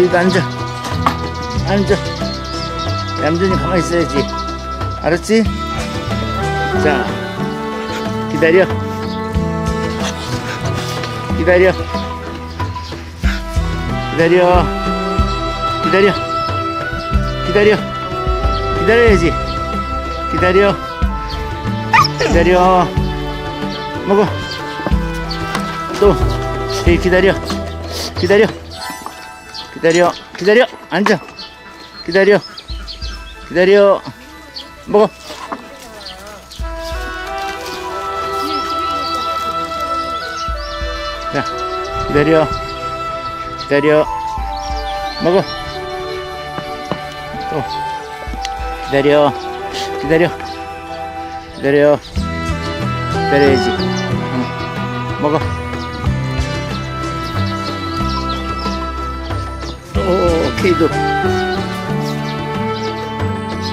제이도 앉아. 앉아. 얌전히 가만히 있어야지. 알았지? 자, 기다려. 기다려. 기다려. 기다려. 기다려. 기다려야지. 기다려. 기다려. 먹어. 또. 기다려. 기다려. 기다려. 기다려. 앉아. 기다려. 기다려. 먹어. 자, 기다려. 기다려. 먹어. 또. 기다려. 기다려. 기다려. 기다려야지. 응. 먹어. 케이도.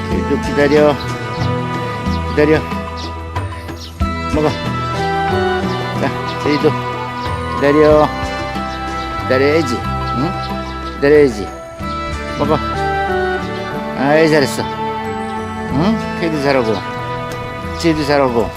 케이도 기다려. 기다려. 먹어. 자, 제이도 기다려. 기다려야지. 응? 기다려야지. 먹어. 아이, 잘했어. 응? 케이도 잘하고. 제이도 잘하고.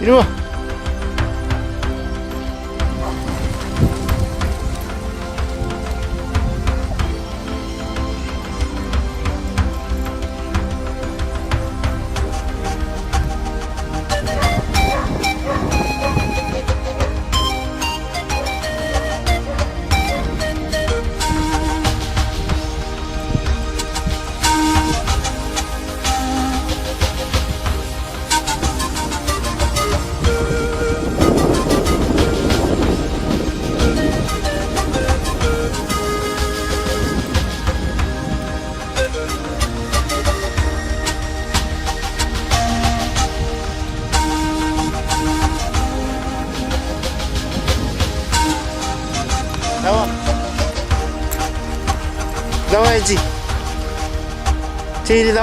이리 와. 나와야지. 제일